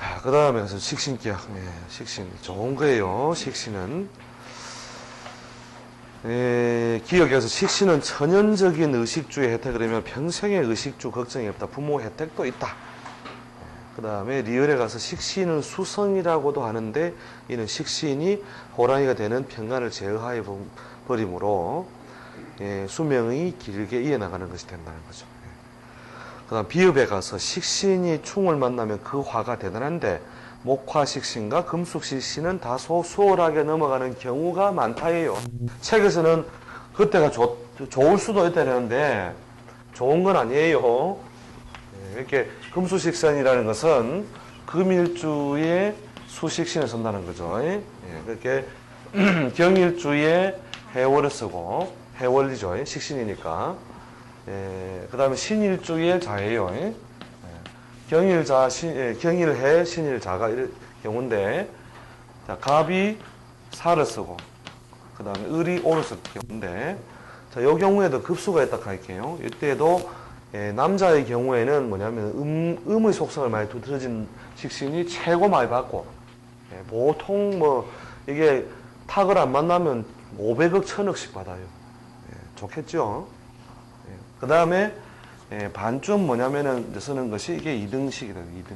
자, 그 다음에 가서 식신기약. 네, 식신. 좋은 거예요. 식신은. 예, 기억에서 식신은 천연적인 의식주의 혜택이라면 평생의 의식주 걱정이 없다. 부모 혜택도 있다. 그 다음에 리을에 가서 식신은 수성이라고도 하는데 이는 식신이 호랑이가 되는 평간을 제어하여 버림으로 예, 수명이 길게 이어나가는 것이 된다는 거죠. 그 다음 비읍에 가서 식신이 충을 만나면 그 화가 대단한데 목화 식신과 금숙 식신은 다소 수월하게 넘어가는 경우가 많다예요. 책에서는 그때가 좋, 좋을 수도 있다는데 좋은 건 아니에요. 예, 이렇게 금수식신이라는 것은 금일주의 수식신을 쓴다는 거죠. 예, 그렇게 경일주의 해월을 쓰고 해월이죠. 식신이니까. 예, 그 다음에 신일주의 자예요. 예. 경일자, 신, 예, 경일해, 신일자가 이럴 경우인데, 자, 갑이 사를 쓰고, 그 다음에 을이 오를 쓸 경우인데, 자, 요 경우에도 급수가 있다 할게요. 이때도 예, 남자의 경우에는 뭐냐면 음, 음의 속성을 많이 두드러진 식신이 최고 많이 받고, 예, 보통 뭐, 이게 탁을 안 만나면 500억, 1000억씩 받아요. 예, 좋겠죠? 그 다음에 반쯤 뭐냐면은 쓰는 것이 이게 2등식이다. 2등.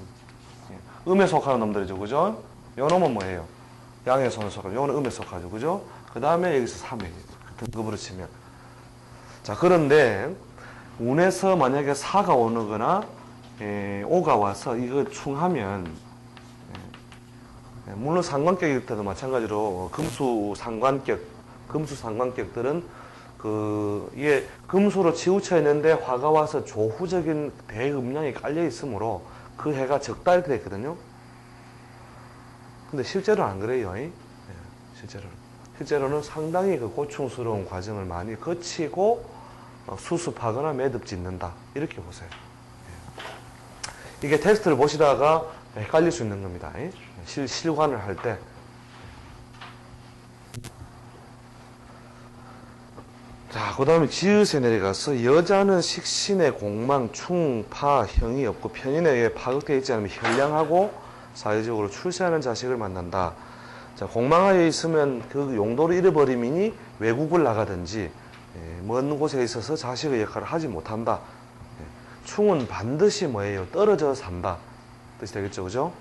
예. 음에 속하는 놈들이죠. 그죠? 요 놈은 뭐예요? 양의 손을 속하죠. 요는 음에 속하죠. 그죠? 그 다음에 여기서 3회. 등급으로 치면. 자, 그런데 운에서 만약에 4가 오는 거나 에, 5가 와서 이거 충하면 예, 물론 상관격일 때도 마찬가지로 금수 상관격, 금수 상관격들은 그 이게 금수로 치우쳐 있는데 화가 와서 조후적인 대음량이 깔려 있으므로 그 해가 적다 이렇게 됐거든요. 근데 실제로는 안 그래요. 네, 실제로는. 실제로는 상당히 그 고충스러운 과정을 많이 거치고 어, 수습하거나 매듭 짓는다. 이렇게 보세요. 예. 이게 테스트를 보시다가 헷갈릴 수 있는 겁니다. 예. 실, 실관을 할 때. 자, 그 다음에 지읒에 내려가서 여자는 식신의 공망, 충, 파, 형이 없고 편인에게 파극되어 있지 않으면 현량하고 사회적으로 출세하는 자식을 만난다. 자, 공망하에 있으면 그 용도를 잃어버리면이 외국을 나가든지 예, 먼 곳에 있어서 자식의 역할을 하지 못한다. 예, 충은 반드시 뭐예요? 떨어져 산다. 뜻이 되겠죠, 그죠?